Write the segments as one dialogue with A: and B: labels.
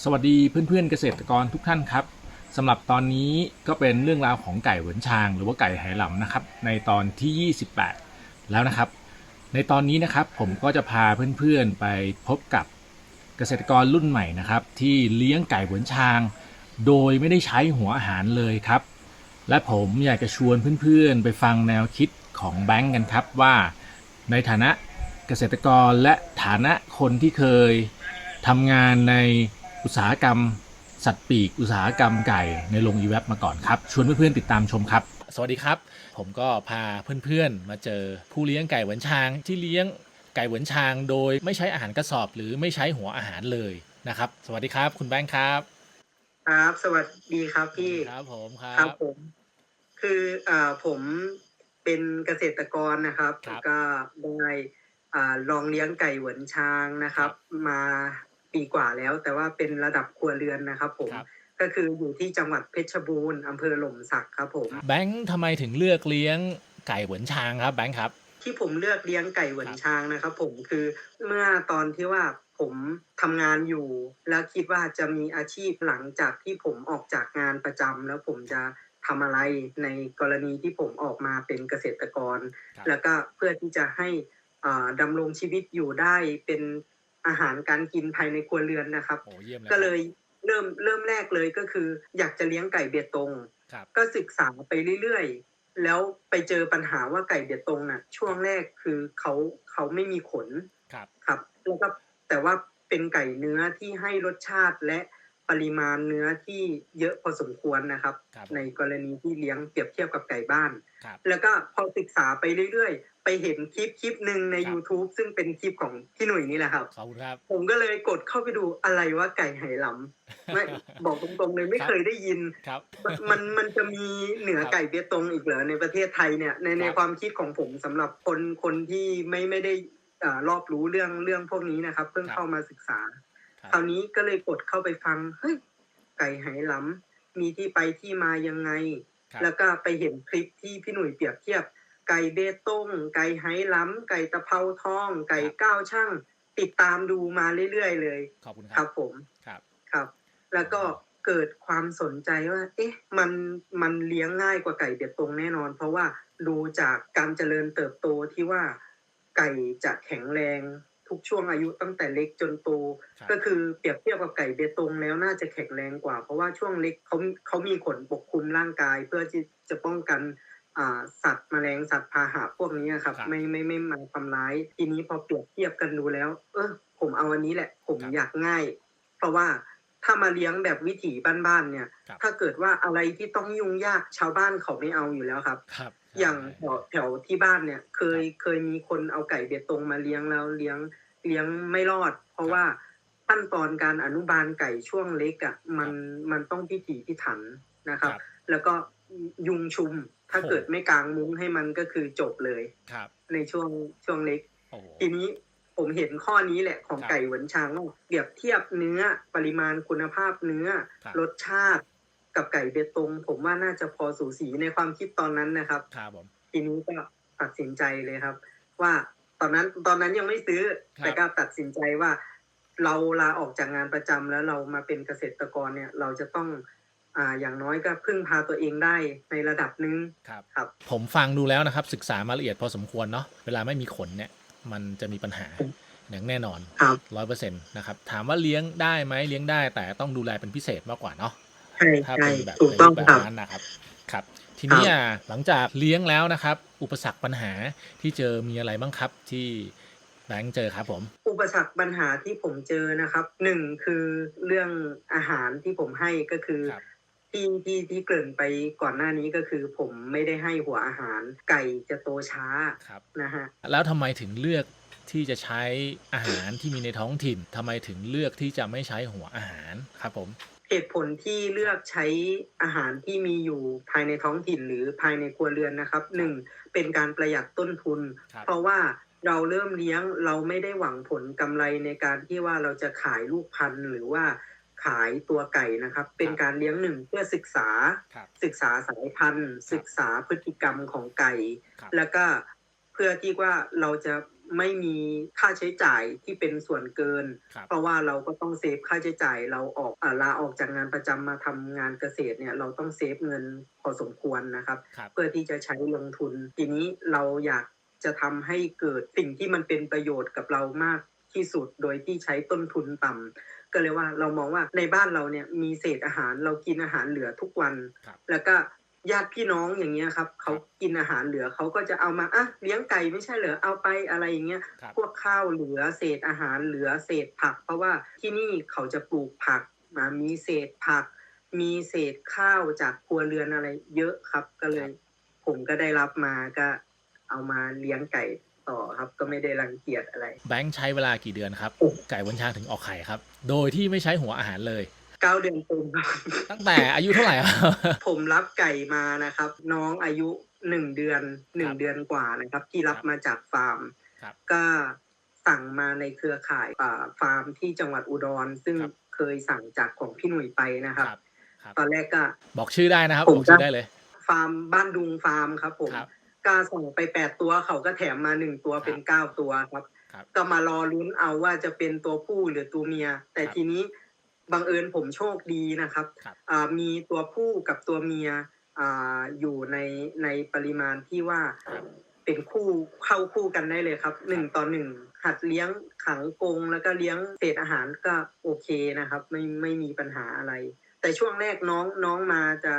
A: สวัสดีเพื่อนๆเกษตรกรทุกท่านครับสำหรับตอนนี้ก็เป็นเรื่องราวของไก่เหวินชาง หรือว่าไก่ไหหลำนะครับ ในตอนที่ 28 แล้วนะครับ ในตอนนี้นะครับผมก็จะพาเพื่อนๆไปพบกับเกษตรกรรุ่นใหม่นะครับ ที่เลี้ยงไก่เหวินชาง โดยไม่ได้ใช้หัวอาหารเลยครับ และผมอยากจะชวนเพื่อนๆ ไปฟังแนวคิดของแบงก์กันครับว่า ในฐานะเกษตรกรและฐานะคนที่เคยทำงานใน อุตสาหกรรม สัตว์ปีก อุตสาหกรรมไก่ในโรงอีเวบมาก่อนครับ ชวนเพื่อนๆติดตามชมครับ สวัสดีครับ ผมก็พาเพื่อนๆ มาเจอผู้เลี้ยงไก่เหวินชางที่เลี้ยงไก่เหวินชางโดยไม่ใช้อาหารกระสอบ หรือไม่ใช้หัวอาหารเลยนะครับ สวัสดีครับ คุณแบงค์ครับ
B: ครับ สวัสดีครับพี่
A: ครับผมครั
B: ครับบผม คืออ่าผมเป็นเกษตรกรนะครับ
A: ครับ
B: ก็ได้อ่าลองเลี้ยงไก่เหวินช้างนะครับ มา ปีกว่าแล้ว แต่ว่าเป็นระดับครัวเรือนนะครับผม
A: ครับ
B: ก็คืออยู่ที่จังหวัดเพชรบูรณ์อำเภอหล่มสักครับผม
A: แบงค์ทำไมถึงเลือกเลี้ยงไก่เหวินชางครับแบงค์ครับ
B: ที่ผมเลือกเลี้ยงไก่เหวินช้างนะครับ ผมคือเมื่อตอนที่ว่าผมทำงานอยู่ แล้วคิดว่าจะมีอาชีพหลังจากที่ผมออกจากงานประจำแล้วผมจะทำอะไรในกรณีที่ผมออกมาเป็นเกษตรกร
A: ครับ
B: แล้วก็เพื่อที่จะให้อ่าดำรงชีวิตอยู่ได้เป็น อาหารการกินภายในครัวเรือนนะครับ
A: โอ้เยี่ยมเลย
B: ก็เลยเริ่มเริ่มแรกเลยก็คือ อยากจะเลี้ยงไก่เบตง
A: ครับ
B: ก็ศึกษาไปเรื่อยๆ แล้วไปเจอปัญหาว่าไก่เบตงน่ะ ช่วงแรกคือเขาเขาไม่มีขน
A: ครับ
B: ครับแล้วก็แต่ว่าเป็นไก่เนื้อที่ให้รสชาติและ ปริมาณเนื้อที่เยอะพอสมควรนะครับ
A: ครับ
B: ในกรณีที่เลี้ยงเปรียบเทียบกับไก่บ้าน
A: ครับ
B: แล้วก็พอศึกษาไปเรื่อยๆ ไปเห็นคลิปคลิปหนึ่งใน
A: ครับ
B: YouTube ซึ่งเป็นคลิปของพี่หนุ่ยนี่แหละครับ
A: ขอบคุณครับ
B: ผมก็เลยกดเข้าไปดูอะไรว่าไก่ไหหลำไม่บอกตรงๆเลยไม่
A: ครับ
B: เคยได้ยิน
A: ครับ
B: มันมันจะมีเหนือ
A: ครับ
B: ไก่เบตงอีกเหรอในประเทศไทยเนี่ยในใน
A: ครับ
B: ความคิดของผมสำหรับคนคนที่ไม่ไม่ได้อ่ารอบรู้เรื่องเรื่องพวกนี้นะครับ เพิ่ง
A: ครับ
B: เข้ามาศึกษา
A: ครับ
B: คราวนี้ก็เลยกดเข้าไปฟังเฮ้ยไก่ไหหลำมีที่ไปที่มายังไง
A: ครับ
B: แล้วก็ไปเห็นคลิปที่พี่หนุ่ยเปรียบเทียบ ไก่เบตงไก่ไหหล้ำไก่ตะเภาทอง ไก่ก้าวช่าง ติดตามดูมาเรื่อยๆเลย
A: ขอบคุณค
B: ค
A: รั
B: รั
A: บบ
B: ผม
A: ครับ
B: ครับ แล้วก็เกิดความสนใจว่า เอ๊ะ มัน มันเลี้ยงง่ายกว่าไก่เบตงแน่นอน เพราะว่าดูจากการเจริญเติบโตที่ว่าไก่จะแข็งแรง ทุกช่วงอายุตั้งแต่เล็กจนโต
A: ครับ
B: ก็คือเปรียบเทียบกับไก่เบตงแล้วน่าจะแข็งแรงกว่า เพราะว่าช่วงเล็กเขาเขามีขนปกคลุมร่างกาย เพื่อที่จะป้องกันอ่าสัตว์แมลงสัตว์พาหะพวกนี้ครับ
A: ครับ
B: ไม่ไม่ไม่มาทำร้าย ทีนี้พอเปรียบเทียบกันดูแล้ว เออผมเอาอันนี้แหละ ผม
A: ครับ
B: อยากง่าย เพราะว่าถ้ามาเลี้ยงแบบวิถีบ้านๆเนี่ย
A: ครับ
B: ถ้าเกิดว่าอะไรที่ต้องยุ่งยากชาวบ้านเขาไม่เอาอยู่แล้วครับ
A: ครับ
B: อย่างแถ
A: ใช่
B: วแถวที่บ้านเนี่ย เคย
A: ครับ
B: เคยมีคนเอาไก่เบตงมาเลี้ยงแล้วเลี้ยงเลี้ยงไม่รอด เพราะ
A: ครับ
B: ว่าขั้นตอนการอนุบาลไก่ช่วงเล็กอะมันมันต้องพิถีพิถันนะครับ
A: ครับ
B: แล้วก็ยุงชุมถ้า
A: โอ้
B: เกิดไม่กางมุ้งให้มันก็คือจบเลย
A: ครับ
B: ในช่วงช่วงเล็ก
A: โอ้โห
B: ทีนี้ผมเห็นข้อนี้แหละของ
A: ครับ
B: ไก่หวนชางว่าเปรียบเทียบเนื้อปริมาณคุณภาพเนื้อ
A: ครับ
B: รสชาติ กับไก่เบตงผมว่าน่าจะพอสูสีในความคิดตอนนั้นนะครับ
A: ครับผม
B: ทีนี้ก็ตัดสินใจเลยครับ ว่าตอนนั้นตอนนั้นยังไม่ซื้อ
A: ครับ
B: แต่ก็ตัดสินใจว่า เราลาออกจากงานประจำแล้วเรามาเป็นเกษตรกรเนี่ย เราจะต้องอ่าอย่างน้อยก็พึ่งพาตัวเองได้ในระดับหนึ่ง
A: ครับ
B: ครับ
A: ผมฟังดูแล้วนะครับ ศึกษามาละเอียดพอสมควรเนาะเวลาไม่มีขนเนี่ย มันจะมีปัญหาอย่างแน่นอน
B: ครับ
A: ร้อยเปอร์เซ็นต์นะครับถามว่าเลี้ยงได้ไหมเลี้ยงได้แต่ต้องดูแลเป็นพิเศษมากกว่าเนาะ
B: ใช่
A: ถ้า
B: ใช่
A: เป็นแบบ
B: ถูก
A: ใน
B: ต้อ
A: รู
B: ง
A: ปแบบ
B: ครับ
A: นั้นนะครับครับ ทีนี้อะหลังจากเลี้ยงแล้วนะครับ อุปสรรคปัญหาที่เจอมีอะไรบ้างครับที่แบงค์เจอครับผม
B: อุปสรรคปัญหาที่ผมเจอนะครับหนึ่งคือเรื่องอาหารที่ผมให้ก็คือ
A: ครับ
B: ที่ที่ที่เกริ่นไปก่อนหน้านี้ก็คือ ผมไม่ได้ให้หัวอาหารไก่จะโตช้า
A: ครับ
B: นะฮะ
A: แล้วทำไมถึงเลือกที่จะใช้อาหารที่มีในท้องถิ่นทำไมถึงเลือกที่จะไม่ใช้หัวอาหารครับผม
B: เหตุผลที่เลือกใช้อาหารที่มีอยู่ภายในท้องถิ่นหรือภายในครัวเรือนนะครับหนึ่งเป็นการประหยัดต้นทุน
A: ครับ
B: เพราะว่าเราเริ่มเลี้ยงเราไม่ได้หวังผลกำไรในการที่ว่าเราจะขายลูกพันธุ์หรือว่าขายตัวไก่นะครับ เป็นการเลี้ยงหนึ่งเพื่อศึกษา
A: ครับ
B: ศึกษาสายพันธุ์ ศึกษาพฤติกรรมของไก่
A: ครับ
B: แล้วก็เพื่อที่ว่าเราจะ ไม่มีค่าใช้จ่ายที่เป็นส่วนเกิน
A: ครับ
B: เพราะว่าเราก็ต้องเซฟค่าใช้จ่ายเราออกอ่าลาออกจากงานประจำมาทำงานเกษตรเนี่ยเราต้องเซฟเงินพอสมควรนะครับ
A: ครับ
B: เพื่อที่จะใช้ลงทุน ทีนี้เราอยากจะทำให้เกิดสิ่งที่มันเป็นประโยชน์กับเรามากที่สุดโดยที่ใช้ต้นทุนต่ำก็เลยว่าเรามองว่าในบ้านเราเนี่ยมีเศษอาหารเรากินอาหารเหลือทุกวัน
A: ครับ
B: แล้วก็ ญาติพี่น้องอย่างเงี้ยครับเขากินอาหารเหลือเขาก็จะเอามาอะเลี้ยงไก่ไม่ใช่เหรอเอาไปอะไรอย่างเงี้ย
A: ครับ
B: พวกข้าวเหลือเศษอาหารเหลือเศษผัก เพราะว่าที่นี่เขาจะปลูกผักมามีเศษผัก มีเศษข้าวจากครัวเรือนอะไร เยอะครับก็เลย ผมก็ได้รับมาก็เอามาเลี้ยงไก่ต่อครับก็ไม่ได้รังเกียจอะไร
A: แบงค์ใช้เวลากี่เดือนครับ
B: โอ้
A: ไก่บนช้างถึงออกไข่ครับ โดยที่ไม่ใช้หัวอาหารเลย
B: เก้าเดือนเต็มครับ
A: ตั้งแต่อายุเท่าไหร่ครับ
B: ผมรับไก่มานะครับ น้องอายุหนึ่งเดือนหนึ่
A: ค
B: ง
A: รับ
B: เดือนกว่านะครับ ที่รับ
A: ครับ
B: มาจากฟาร์ม
A: ครับ
B: ก็สั่งมาในเครือข่ายอ่าฟาร์มที่จังหวัดอุดร ซึ่ง
A: ครับ
B: เคยสั่งจากของพี่หนุ่ยไปนะครับ
A: ครับ ครับ
B: ตอนแรกก็
A: บอกชื่อได้นะครับ
B: ผม
A: บอกชื่อได้เลย
B: ฟาร์มบ้านดุงฟาร์มครับผม
A: ครับ
B: ก็ส่งไปแปดตัวเขาก็แถมมาหนึ่งตัวเป็นเก้าตัวครับ
A: ครับ
B: ก็มารอลุ้นเอาว่าจะเป็นตัวผู้หรือตัวเมีย แต่
A: ครับ
B: ทีนี้ บังเอิญผมโชคดีนะครับ
A: ครับ
B: อ่ามีตัวผู้กับตัวเมียอ่าอยู่ในในปริมาณที่ว่า
A: ครับ
B: เป็นคู่เข้าคู่กันได้เลยครับหนึ่งต่อหนึ่งหัดเลี้ยงขังกรงแล้วก็เลี้ยงเศษอาหารก็โอเคนะครับ ไม่ไม่มีปัญหาอะไร แต่ช่วงแรกน้องน้องมาจะ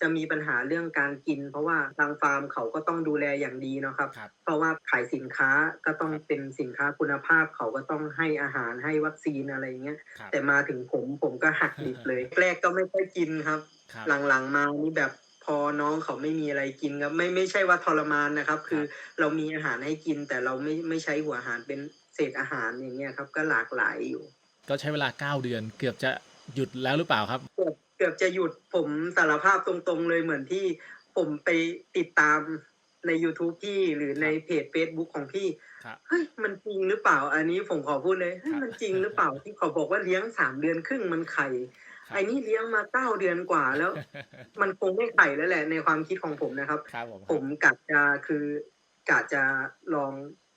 B: จะมีปัญหาเรื่องการกิน เพราะว่าทางฟาร์มเขาก็ต้องดูแลอย่างดีเนาะครับ
A: ครับ
B: เพราะว่าขายสินค้าก็ต้องเป็นสินค้าคุณภาพ เขาก็ต้องให้อาหารให้วัคซีนอะไรอย่างเงี้ย
A: ครับ
B: แต่มาถึงผมผมก็หักดิบเลย แรกก็ไม่ค่อยกินครับ
A: ครับ
B: หลังๆมานี่แบบพอน้องเขาไม่มีอะไรกินครับไม่ไม่ใช่ว่าทรมานนะครับ คือเรามีอาหารให้กิน แต่เราไม่ไม่ใช้หัวอาหารเป็นเศษอาหารอย่างเงี้ยครับ ก็หลากหลายอยู่
A: ก็ใช้เวลา 9 เดือน เกือบจะหยุดแล้วหรือเปล่าครับ
B: เกือบ เกือบจะหยุดผมสารภาพตรงๆเลยเหมือนที่ผมไปติดตามใน YouTube พี่หรือในเพจ Facebook ของพี่
A: ครับ
B: เฮ้ยมันจริงหรือเปล่า อันนี้ผมขอพูดเลยเฮ้ย
A: ครับ
B: มันจริงหรือเปล่าที่เขาบอกว่าเลี้ยงสามเดือนครึ่งมันไข่
A: ครับ
B: ไอ้นี่เลี้ยงมาเก้าเดือนกว่าแล้ว มันคงไม่ไข่แล้วแหละในความคิดของผมนะครับ
A: ครับผม
B: ผมกะจะคือกะจะลอง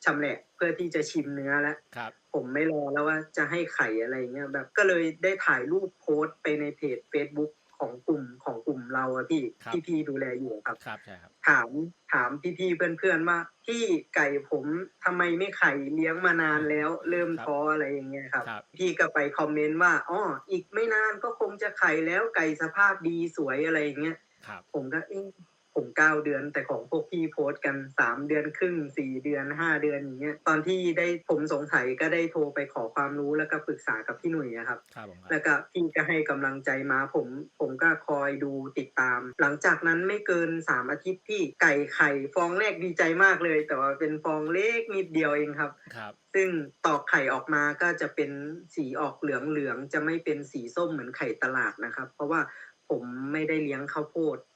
B: ชำแหละเพื่อที่จะชิมเนื้อแล้ว
A: ครับ
B: ผมไม่รอแล้วว่าจะให้ไข่อะไรเงี้ยแบบก็เลยได้ถ่ายรูปโพสต์ไปในเพจ Facebook ของกลุ่มของกลุ่มเราอะพี่
A: ครับ
B: ที่พี่ดูแลอยู่ครับ
A: ครับใช่ครับ
B: ถามถามพี่ๆเพื่อนๆว่าพี่ไก่ผมทำไมไม่ไข่เลี้ยงมานานแล้ว เริ่ม
A: ครับ
B: ท้ออะไรอย่างเงี้ยครับ
A: ครับ
B: พี่ก็ไปคอมเมนต์ว่าอ๋ออีกไม่นานก็คงจะไข่แล้วไก่สภาพดีสวยอะไรอย่างเงี้ย
A: ครับ
B: ผมก็เอ๊ะ ผมเก้าเดือน แต่ของพวกพี่โพสต์กันสามเดือนครึ่งสี่เดือนห้าเดือนอย่างเงี้ยตอนที่ได้ผมสงสัยก็ได้โทรไปขอความรู้แล้วก็ปรึกษากับพี่หนุ่ยอะครับ
A: ครับผมครับ
B: แล้วก็พี่ก็ให้กำลังใจมาผม ผมก็คอยดูติดตาม หลังจากนั้นไม่เกินสามอาทิตย์พี่ไก่ไข่ฟองแรกดีใจมากเลย แต่ว่าเป็นฟองเล็กนิดเดียวเองครับ
A: ครับ
B: ซึ่งตอกไข่ออกมาก็จะเป็นสีออกเหลืองเหลืองๆจะไม่เป็นสีส้มเหมือนไข่ตลาดนะครับ เพราะว่าผมไม่ได้เลี้ยงข้าวโพด
A: อ๋อ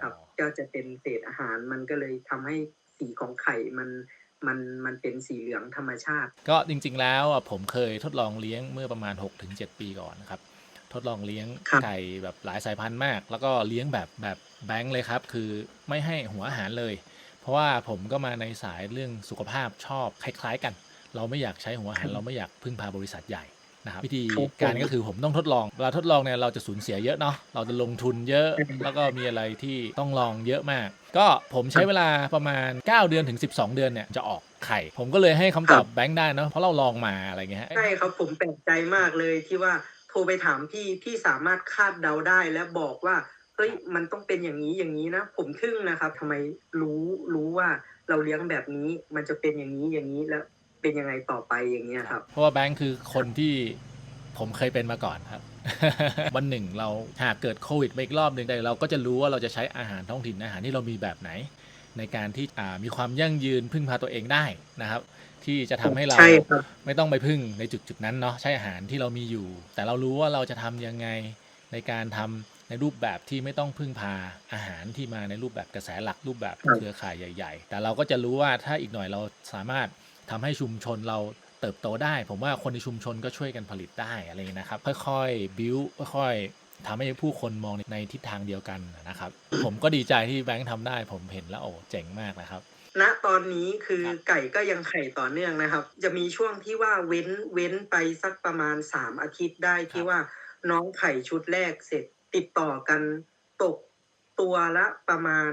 B: ครับ ก็จะเป็นเศษอาหารมันก็เลยทำให้สีของไข่มันมันมันเป็นสีเหลืองธรรมชาติ
A: ก็จริง ๆ แล้วอะผมเคยทดลองเลี้ยงเมื่อประมาณ 6-7 ปีก่อนนะครับ ทดลองเลี้ยง
B: ครับ
A: ไก่แบบหลายสายพันธุ์มาก แล้วก็เลี้ยงแบบแบบแบงค์เลยครับ คือไม่ให้หัวอาหารเลย เพราะว่าผมก็มาในสายเรื่องสุขภาพชอบคล้าย ๆ กัน เราไม่อยากใช้หัวอาหารเราไม่อยากพึ่งพาบริษัทใหญ่ นะครับวิธี
B: ครับผม
A: การก็คือผมต้องทดลองเวลาทดลองเนี่ยเราจะสูญเสียเยอะเนาะเราจะลงทุนเยอะ แล้วก็มีอะไรที่ต้องลองเยอะมาก ก็ผมใช้เวลาประมาณ 9 เดือนถึง 12 เดือนเนี่ยจะออกไข่ ผมก็เลยให้คำตอบแบงค์ได้เนาะเพราะเราลองมาอะไรเงี้ยฮะ
B: ใช่ครับผมแปลกใจมากเลยที่ว่าโทรไปถามพี่พี่สามารถคาดเดาได้และบอกว่าเฮ้ยมันต้องเป็นอย่างนี้อย่างนี้นะ ผมทึ่งนะครับทำไมรู้รู้ว่าเราเลี้ยงแบบนี้มันจะเป็นอย่างนี้อย่างนี้แล้ว เป็นยังไงต่อไปอย่างเงี้ยครับ
A: เพราะว่าแบงค์คือคนที่ผมเคยเป็นมาก่อนครับ วันหนึ่งเราหากเกิดโควิดมาอีกรอบหนึ่งแต่เราก็จะรู้ว่าเราจะใช้อาหารท้องถิ่นอาหารที่เรามีแบบไหน ในการที่อ่ามีความยั่งยืนพึ่งพาตัวเองได้นะครับ ที่จะทำให้เรา
B: ใช่ครับ
A: ไม่ต้องไปพึ่งในจุดจุดๆนั้นเนาะใช้อาหารที่เรามีอยู่ แต่เรารู้ว่าเราจะทำยังไงในการทำในรูปแบบที่ไม่ต้องพึ่งพาอาหารที่มาในรูปแบบกระแสหลักรูปแบบ
B: ครับ
A: เครือข่ายใหญ่ ๆ แต่เราก็จะรู้ว่าถ้าอีกหน่อยเราสามารถ ทำให้ชุมชนเราเติบโตได้ ผมว่าคนในชุมชนก็ช่วยกันผลิตได้อะไรอย่างนี้นะครับ ค่อยๆ บิวค่อยๆทำให้ผู้คนมองในทิศทางเดียวกันนะครับ ผมก็ดีใจที่แบงค์ทำได้ ผมเห็นแล้วโอ้เจ๋งมากนะครับ
B: ณตอนนี้คือ
A: ครับ
B: ไก่ก็ยังไข่ต่อเนื่องนะครับ จะมีช่วงที่ว่าเว้นเว้นไปสักประมาณสามอาทิตย์ได้ที่ว่าน้องไข่ชุดแรกเสร็จติดต่อกันตกตัวละประมาณ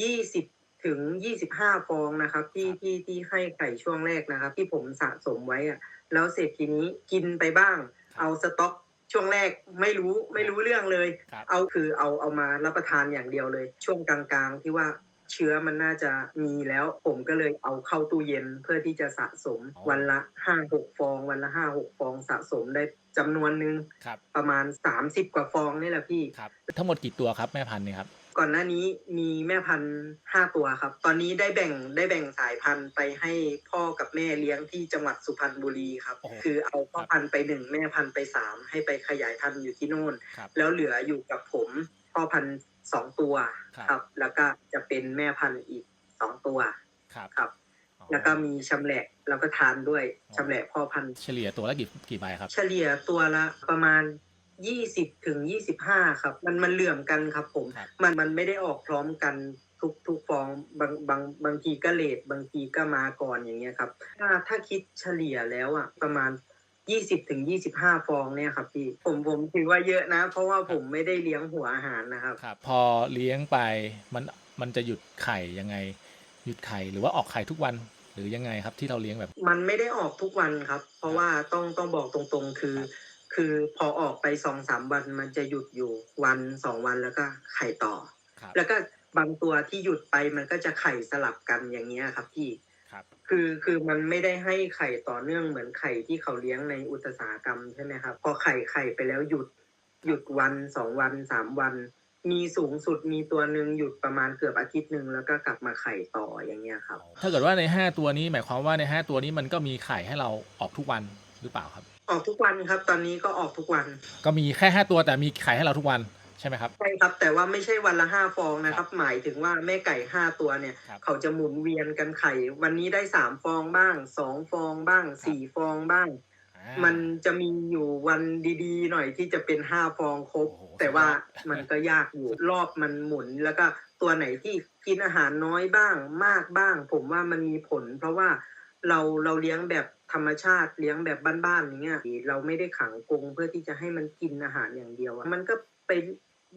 B: ยี่สิบ ถึงยี่สิบห้าฟองนะครับ ที่ที่ที่ให้ไข่ช่วงแรกนะครับ ที่ผมสะสมไว้อะแล้วเสร็จทีนี้กินไปบ้าง เอาสต็อกช่วงแรกไม่รู้ไม่รู้เรื่องเลย
A: ครับ
B: เอาคือเอาเอามารับประทานอย่างเดียวเลย ช่วงกลางๆ ที่ว่าเชื้อมันน่าจะมีแล้ว ผมก็เลยเอาเข้าตู้เย็นเพื่อที่จะสะสม
A: อ๋อ
B: วันละห้าหกฟอง วันละห้าหกฟองสะสมได้จำนวนหนึ่ง
A: ครับ
B: ประมาณสามสิบกว่าฟองนี่แหละพี่
A: ครับ ทั้งหมดกี่ตัวครับแม่พันธุ์เนี่ยครับ
B: ก่อนหน้านี้มีแม่พันธุ์ห้าตัวครับ ตอนนี้ได้แบ่งได้แบ่งสายพันธุ์ไปให้พ่อกับแม่เลี้ยงที่จังหวัดสุพรรณบุรีครับ
A: โอ้โห
B: คือเอาพ่อพันธุ์ไปหนึ่งแม่พันธุ์ไปสามให้ไปขยายพันธุ์อยู่ที่โน่น
A: ครับ
B: แล้วเหลืออยู่กับผมพ่อพันธุ์สองตัว
A: ครับ
B: ครับ แล้วก็จะเป็นแม่พันธุ์อีกสองตัว
A: ครับ
B: ครับ
A: อ๋อ
B: แล้วก็มีชำแหละแล้วก็ทานด้วย
A: อ๋อ
B: ชำแหละพ่อพันธุ์
A: เฉลี่ยตัวละกี่กี่ใบครับ
B: เฉลี่ยตัวละประมาณ ยี่สิบถึงยี่สิบห้าครับ มันมันเหลื่อมกันครับ ผม
A: ครับ
B: มันมันไม่ได้ออกพร้อมกันทุกทุกฟองบางบางบางทีก็เลทบางทีก็มาก่อนอย่างเงี้ยครับ ถ้าถ้าคิดเฉลี่ยแล้วอะประมาณยี่สิบถึงยี่สิบห้าฟองเนี่ยครับพี่ผมผมถือว่าเยอะนะ เพราะว่าผมไม่ได้เลี้ยงหัวอาหารนะครับ
A: ครับ พอเลี้ยงไปมันมันจะหยุดไข่ยังไง หยุดไข่หรือว่าออกไข่ทุกวันหรือยังไงครับที่เราเลี้ยงแบบ
B: มันไม่ได้ออกทุกวันครับ เพราะว่าต้องต้องบอกตรงๆ คือ
A: ครับ
B: คือพอออกไปสองสามวันมันจะหยุดอยู่วันสองวันแล้วก็ไข่ต่อ
A: ครับ
B: แล้วก็บางตัวที่หยุดไปมันก็จะไข่สลับกันอย่างเงี้ยครับพี่
A: ครับ
B: คือคือมันไม่ได้ให้ไข่ต่อเนื่องเหมือนไข่ที่เขาเลี้ยงในอุตสาหกรรมใช่ไหมครับพอไข่ไข่ไปแล้วหยุดหยุดวันสองวันสามวัน มีสูงสุดมีตัวหนึ่งหยุดประมาณเกือบอาทิตย์หนึ่งแล้วก็กลับมาไข่ต่ออย่างเงี้ยครับ
A: ถ้าเกิดว่าใน5ตัวนี้หมายความว่าใน5ตัวนี้มันก็มีไข่ให้เราออกทุกวันหรือเปล่าครับ
B: ออกทุกวันครับ ตอนนี้ก็ออกทุกวัน
A: ก็มีแค่5ตัวแต่มีไข่ให้เราทุกวันใช่ไหมครับ
B: ใช่ครับ แต่ว่าไม่ใช่วันละห้าฟองนะครับ หมายถึงว่าแม่ไก่ห้าตัวเนี่ย
A: ครับ
B: เขาจะหมุนเวียนกันไข่ วันนี้ได้สามฟองบ้างสองฟองบ้างสี่ฟองบ้าง
A: อ่า
B: มันจะมีอยู่วันดีๆ หน่อยที่จะเป็นห้าฟองครบ
A: โอ้โห
B: แต่ว่า
A: สุดยอด
B: มันก็ยากอยู่รอบมันหมุน แล้วก็ตัวไหนที่กินอาหารน้อยบ้างมากบ้าง ผมว่ามันมีผล เพราะว่าเราเราเลี้ยงแบบ ธรรมชาติเลี้ยงแบบบ้านๆอย่างเงี้ยเราไม่ได้ขังกรงเพื่อที่จะให้มันกินอาหารอย่างเดียวอะมันก็ไป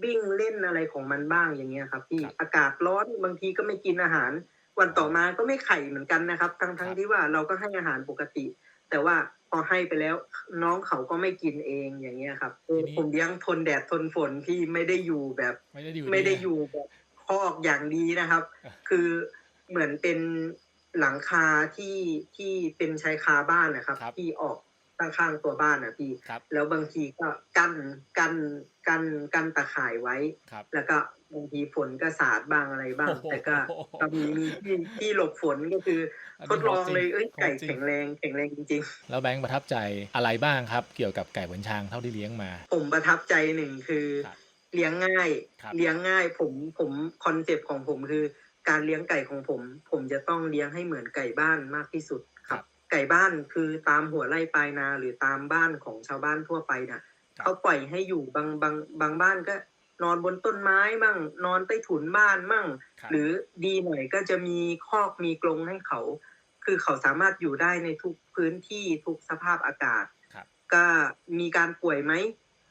B: วิ่งเล่นอะไรของมันบ้างอย่างเงี้ยครับพี่
A: ครับ
B: อากาศร้อนบางทีก็ไม่กินอาหาร วันต่อมาก็ไม่ไข่เหมือนกันนะครับ ทั้ง
A: ครั
B: ทั้ง
A: บ
B: ที่ว่าเราก็ให้อาหารปกติ แต่ว่าพอให้ไปแล้วน้องเขาก็ไม่กินเองอย่างเงี้ยครับเออผมเลี้ยงทนแดดทนฝนที่ไม่ได้อยู่แบบ
A: ไม่ได้อยู่
B: ไม่ได้
A: ดี
B: อยู่แบบคอกอย่างดีนะครับ
A: อะ
B: คือเหมือนเป็น หลังคาที่ที่เป็นชายคาบ้านนะครับ
A: ครับ
B: ที่ออกข้างๆตัวบ้านนะพี่
A: ครับ
B: แล้วบางทีก็กั้นกั้นกั้นกั้นตะข่ายไว้
A: ครับ
B: แล้วก็บางทีฝนก็สาดบ้างอะไรบ้าง
A: โอ้โห
B: แต่ก็ก็มีมีที่ที่หลบฝนก็คืออนท
A: นี้
B: ดลองเลย
A: ของจริง
B: เอ้ยไก่
A: ของจริง
B: แข็งแรงแข็งแรงจริง
A: แล้วแบงค์ประทับใจอะไรบ้างครับ เกี่ยวกับไก่เหมือนช้างเท่าที่เลี้ยงมา
B: ๆ ผมประทับใจหนึ่งคือ
A: ครับ
B: เลี้ยงง่าย
A: ครับ
B: เลี้ยงง่ายผมผมคอนเซปต์ของผมคือ การเลี้ยงไก่ของผม ผมจะต้องเลี้ยงให้เหมือนไก่บ้านมากที่สุดครับ ไก่บ้านคือตามหัวไร่ปลายนาหรือตามบ้านของชาวบ้านทั่วไปน่ะ
A: ครับ
B: เขาปล่อยให้อยู่บางบางบางบ้านก็นอนบนต้นไม้มั่ง นอนใต้ถุนบ้านมั่ง
A: ครับ
B: หรือดีหน่อยก็จะมีคอกมีกรงให้เขา คือเขาสามารถอยู่ได้ในทุกพื้นที่ทุกสภาพอากาศ
A: ครับ
B: ก็มีการป่วยไหม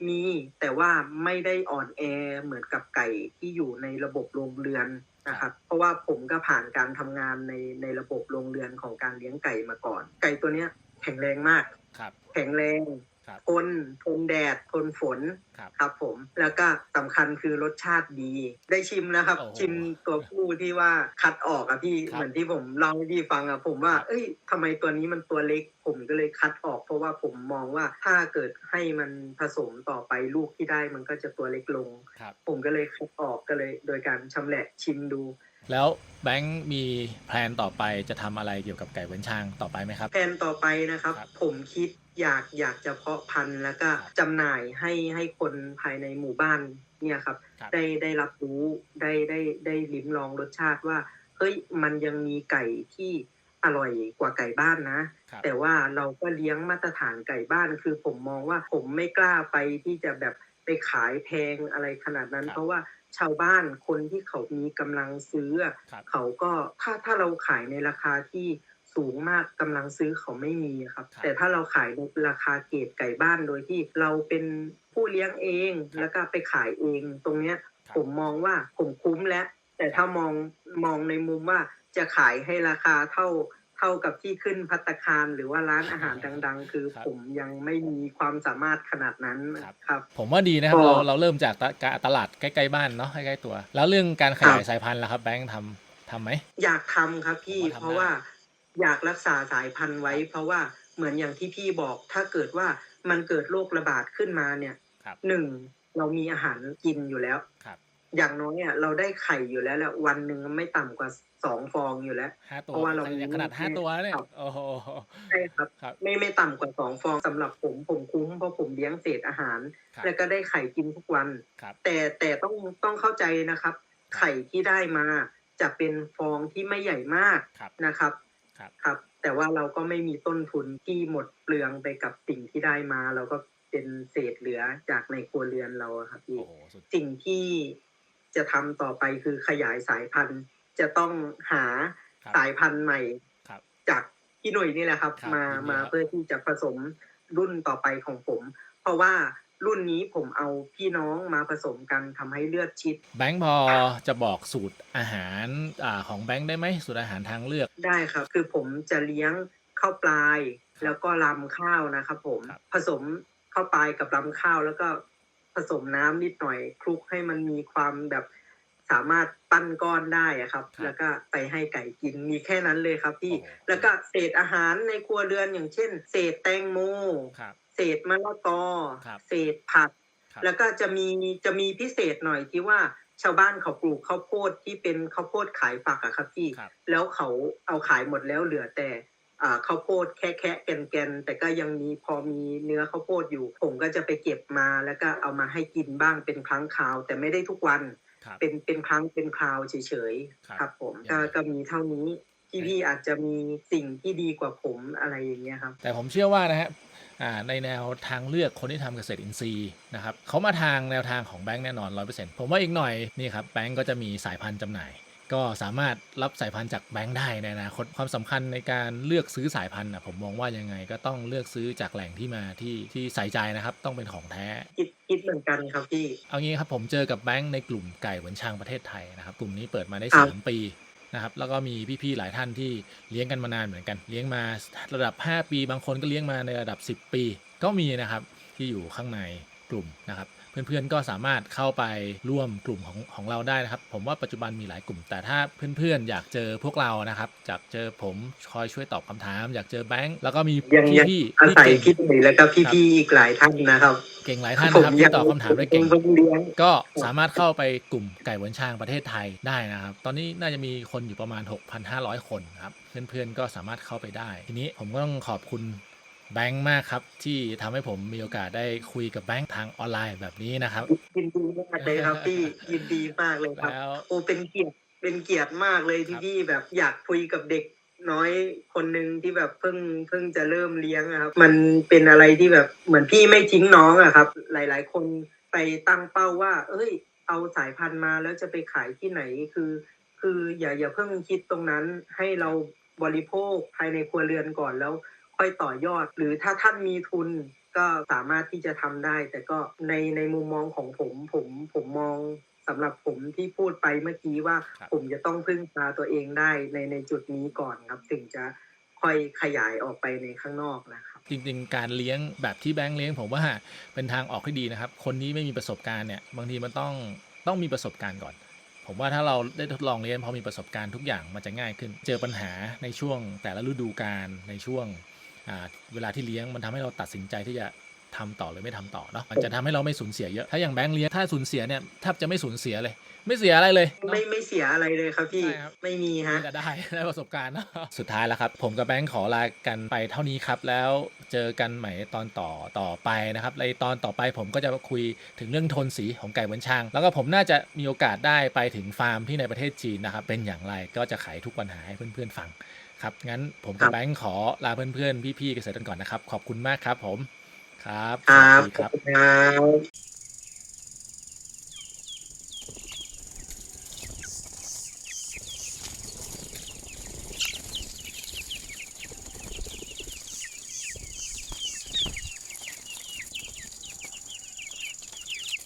B: มีแต่ว่าไม่ได้อ่อนแอเหมือนกับไก่ที่อยู่ในระบบโรงเรือน นะครับ เพราะว่าผมก็ผ่านการทำงานในในระบบโรงเรือนของการเลี้ยงไก่มาก่อน ไก่ตัวเนี้ยแข็งแรงมาก
A: ครับ
B: แข็งแรง
A: ครับ
B: ทนทนแดดทนฝน
A: ครับ
B: ครับผมแล้วก็สำคัญคือรสชาติดี ได้ชิมนะครับ
A: โอ้โห
B: ชิมตัวผู้ที่ว่าคัดออกอะพี่
A: ครับ
B: เหมือนที่ผมเล่าให้พี่ฟังอะผมว่า
A: ครับ
B: เอ้ยทำไมตัวนี้มันตัวเล็ก ผมก็เลยคัดออก เพราะว่าผมมองว่าถ้าเกิดให้มันผสมต่อไปลูกที่ได้มันก็จะตัวเล็กลง
A: ครับ
B: ผมก็เลยคัดออกก็เลย โดยการชำแหละชิมดู
A: แล้วแบงค์มีแพลนต่อไปจะทำอะไรเกี่ยวกับไก่เหมือนช้างต่อไปไหมครับ
B: แผนต่อไปนะครับ
A: ครับ
B: ผมคิดอยากอยากจะเพาะพันธุ์แล้วก็
A: ครับ
B: จำหน่ายให้ให้คนภายในหมู่บ้านเนี่ยครับ
A: ครับ
B: ได้ได้รับรู้ได้ได้ได้ลิ้มลองรสชาติว่าเฮ้ยมันยังมีไก่ที่อร่อยกว่าไก่บ้านนะ
A: ครับ
B: แต่ว่าเราก็เลี้ยงมาตรฐานไก่บ้าน คือผมมองว่าผมไม่กล้าไปที่จะแบบไปขายแพงอะไรขนาดนั้น
A: ครับ
B: เพราะว่า ชาวบ้านคนที่เขามีกำลังซื้ออะ
A: ครับ
B: เขาก็ถ้าถ้าเราขายในราคาที่สูงมากกำลังซื้อเขาไม่มีอะครับ
A: ครับ
B: แต่ถ้าเราขายในราคาเกรดไก่บ้านโดยที่เราเป็นผู้เลี้ยงเอง
A: ครับ
B: แล้วก็ไปขายเอง ตรงเนี้ย
A: ครับ
B: ผมมองว่าผมคุ้มแล้ว แต่ถ้ามองมองในมุมว่าจะขายให้ราคาเท่า เท่ากับที่ขึ้นพัตตาคารหรือว่าร้านอาหารดัง ๆ คือ
A: ครับ
B: ผมยังไม่มีความสามารถขนาดนั้น
A: ครับ
B: ครับ
A: ผมว่าดีนะครับ
B: ก็
A: เราเราเริ่มจากตะตลาดใกล้ๆบ้านเนาะใกล้ๆตัว แล้วเรื่องการขยาย
B: ครับ
A: สายพันธุ์ล่ะครับแบงค์ทำทำไหม
B: อยากทำครับพี่
A: ผมว่าทำ
B: เพราะว่าอยากรักษาสายพันธุ์ไว้ เพราะว่าเหมือนอย่างที่พี่บอกถ้าเกิดว่ามันเกิดโรคระบาดขึ้นมาเนี่ย
A: ครับ
B: หนึ่งเรามีอาหารกินอยู่แล้ว
A: ครับ
B: อย่างน้อยอะเราได้ไข่อยู่แล้วแหละวันหนึ่งไม่ต่ำกว่า สองฟองอยู่แล้ว
A: ห้าตัว
B: เพราะว่าเรามี
A: ขนาดห้าตัวเนี่ย
B: ครับ
A: โอ้โห
B: ใช่ครับ
A: ครับ
B: ไม่ไม่ต่ำกว่าสองฟองสำหรับผมผมคุ้มเพราะผมเลี้ยงเศษอาหาร
A: ครับ
B: แล้วก็ได้ไข่กินทุกวัน
A: ครับ
B: แต่แต่ต้องต้องเข้าใจนะครับ ไข่ที่ได้มาจะเป็นฟองที่ไม่ใหญ่มาก
A: ครับ
B: นะครับ
A: ครับ
B: ครับ แต่ว่าเราก็ไม่มีต้นทุนที่หมดเปลืองไปกับสิ่งที่ได้มา เราก็เป็นเศษเหลือจากในครัวเรือนเราอะครับพี่
A: โอ้โหสุด
B: สิ่งที่จะทำต่อไปคือขยายสายพันธุ์ จะต้องหา
A: ครับ
B: สายพันธุ์ใหม่
A: ครับ
B: จากพี่หนุ่ยนี่แหละครับ
A: ครับ
B: มา
A: ยินดี
B: มา
A: ครับ
B: เพื่อที่จะผสมรุ่นต่อไปของผม เพราะว่ารุ่นนี้ผมเอาพี่น้องมาผสมกันทำให้เลือดชิด
A: แบงค์พอจะบอกสูตรอาหารอ่าของแบงค์ได้ไหมสูตรอาหารทางเลือก
B: ได้ครับ คือผมจะเลี้ยงข้าวปลาย
A: ครับ
B: แล้วก็ลำข้าวนะครับผม
A: ครับ
B: ผสมข้าวปลายกับลำข้าวแล้วก็ผสมน้ำนิดหน่อยคลุกให้มันมีความแบบ สามารถปั้นก้อนได้อะครับ แล้วก็ไปให้ไก่กินมีแค่นั้นเลยครับพี่
A: โอ้โห
B: แล้วก็เศษอาหารในครัวเรือนอย่างเช่น เศษแตงโม
A: ครับ
B: เศษมะละกอ
A: ครับ
B: เศษผัก
A: ครับ
B: แล้วก็จะมีจะมีพิเศษหน่อยที่ว่าชาวบ้านเขาปลูกข้าวโพดที่เป็นข้าวโพดขายฝักอะครับพี่
A: ครับ
B: แล้วเขาเอาขายหมดแล้วเหลือแต่อ่าข้าวโพดแค่แค่แกนแกนๆแต่ก็ยังมีพอมีเนื้อข้าวโพดอยู่ ผมก็จะไปเก็บมาแล้วก็เอามาให้กินบ้างเป็นครั้งคราว แต่ไม่ได้ทุกวัน
A: ครับ
B: เป็นเป็นครั้งเป็นคราวเฉย
A: ครับ
B: ๆครับ ผม
A: อย่าง
B: ก็
A: นี้
B: ก็มีเท่านี้พี่พี่อาจจะมีสิ่งที่ดีกว่าผมอะไรอย่างเงี้ยครับ
A: แต่ผมเชื่อว่านะฮะอ่าในแนวทางเลือกคนที่ทำเกษตรอินทรีย์นะครับเขามาทางแนวทางของแบงค์แน่นอน100%ผมว่าอีกหน่อยนี่ครับแบงค์ก็จะมีสายพันธุ์จำหน่าย ก็สามารถรับสายพันธุ์จากแบงค์ได้ในอนาคตความสำคัญในการเลือกซื้อสายพันธุ์นะผมมองว่ายังไงก็ต้องเลือกซื้อจากแหล่งที่มาที่ที่ใส่ใจนะครับ ต้องเป็นของแท้
B: คิดคิดเหมือนกันครับพี่
A: เอางี้ครับผมเจอกับแบงค์ในกลุ่มไก่เหวนชางประเทศไทยนะครับ กลุ่มนี้เปิดมาได้
B: ครับ
A: 3ปีนะครับแล้วก็มีพี่ๆหลายท่านที่เลี้ยงกันมานานเหมือนกัน เลี้ยงมาระดับ 5 ปี บางคนก็เลี้ยงมาในระดับ 10 ปี ก็มีนะครับที่อยู่ข้างในกลุ่มนะครับ เพื่อนๆก็สามารถเข้าไปร่วมกลุ่มของของเราได้นะครับ ผมว่าปัจจุบันมีหลายกลุ่ม แต่ถ้าเพื่อนๆ อยากเจอพวกเรานะครับอยากเจอผมคอยช่วยตอบคำถาม อยากเจอแบงค์แล้วก็มี
B: ยังยัง
A: พี่
B: อา
A: ๆที่
B: ศัย
A: เก่ง
B: พี่หนุ่ยแล้วก็พี่ๆอีกหลายท่านนะครับ
A: เก่งหลายท่านนะครับที่ตอบคำถามได้เก่ง
B: ผมเลี้ยง
A: ก็สามารถเข้าไปกลุ่มไก่เหวนชางประเทศไทยได้นะครับ ตอนนี้น่าจะมีคนอยู่ประมาณ 6,500 คนครับเพื่อนๆก็สามารถเข้าไปได้ ทีนี้ผมก็ต้องขอบคุณ แบงค์มากครับ ที่ทำให้ผมมีโอกาสได้คุยกับแบงค์ทางออนไลน์แบบนี้นะครับ
B: ยินดีมากเลยครับพี่ยินดีมากเลยครับ
A: แล้ว
B: โอ้เป็นเกียรติเป็นเกียรติมากเลยที่
A: ครับ
B: พี่แบบอยากคุยกับเด็กน้อยคนหนึ่งที่แบบเพิ่งเพิ่งจะเริ่มเลี้ยงอะครับ มันเป็นอะไรที่แบบเหมือนพี่ไม่ทิ้งน้องอะครับ หลาย ๆ คนไปตั้งเป้าว่า เอ้ย เอาสายพันธุ์มาแล้วจะไปขายที่ไหนคือ คืออย่าอย่าเพิ่งคิดตรงนั้นให้เราบริโภคภายในครัวเรือนก่อนแล้ว ค่อยต่อยอด หรือถ้าท่านมีทุนก็สามารถที่จะทำได้ แต่ก็ในในมุมมองของผมผมผมมองสำหรับผมที่พูดไปเมื่อกี้ว่า
A: ครับ
B: ผมจะต้องพึ่งพาตัวเองได้ในในจุดนี้ก่อนครับถึงจะค่อยขยายออกไปในข้างนอกนะครับ
A: จริงๆ การเลี้ยงแบบที่แบงค์เลี้ยง ผมว่าเป็นทางออกที่ดีนะครับ คนนี้ไม่มีประสบการณ์เนี่ยบางทีมันต้องต้องมีประสบการณ์ก่อน ผมว่าถ้าเราได้ทดลองเลี้ยงพอมีประสบการณ์ทุกอย่างมันจะง่ายขึ้น เจอปัญหาในช่วงแต่ละฤดูกาลในช่วงอ่า เวลาที่เลี้ยงมันทำให้เราตัดสินใจที่จะทำต่อหรือไม่ทำต่อเนาะมันจะทำให้เราไม่สูญเสียเยอะ ถ้าอย่างแบงค์เลี้ยงถ้าสูญเสียเนี่ยแทบจะไม่สูญเสียเลย ไม่เสียอะไรเลยเนอะ
B: ไม่ไม่เสียอะไรเลยครับพี่
A: ใช่ครับ
B: ไม่มีฮะ
A: จะได้ได้ประสบการณ์เนอะสุดท้ายแล้วครับ ผมกับแบงค์ขอลากันไปเท่านี้ครับ แล้วเจอกันใหม่ตอนต่อต่อไปนะครับในตอนต่อไปผมก็จะมาคุยถึงเรื่องโทนสีของไก่เวนชาง แล้วก็ผมน่าจะมีโอกาสได้ไปถึงฟาร์มที่ในประเทศจีนนะครับเป็นอย่างไรก็จะไขทุกปัญหาให้เพื่อนๆฟัง ครับ งั้นผมกับ
B: ครับ
A: แบงค์ขอลาเพื่อนๆ พี่ๆเกษตรกรก่อนนะครับ ขอบคุณมากครับผม ครับ
B: ครั
A: ส
B: บ
A: วัสดี
B: ข
A: ค
B: อบ
A: รับ
B: คุณครับ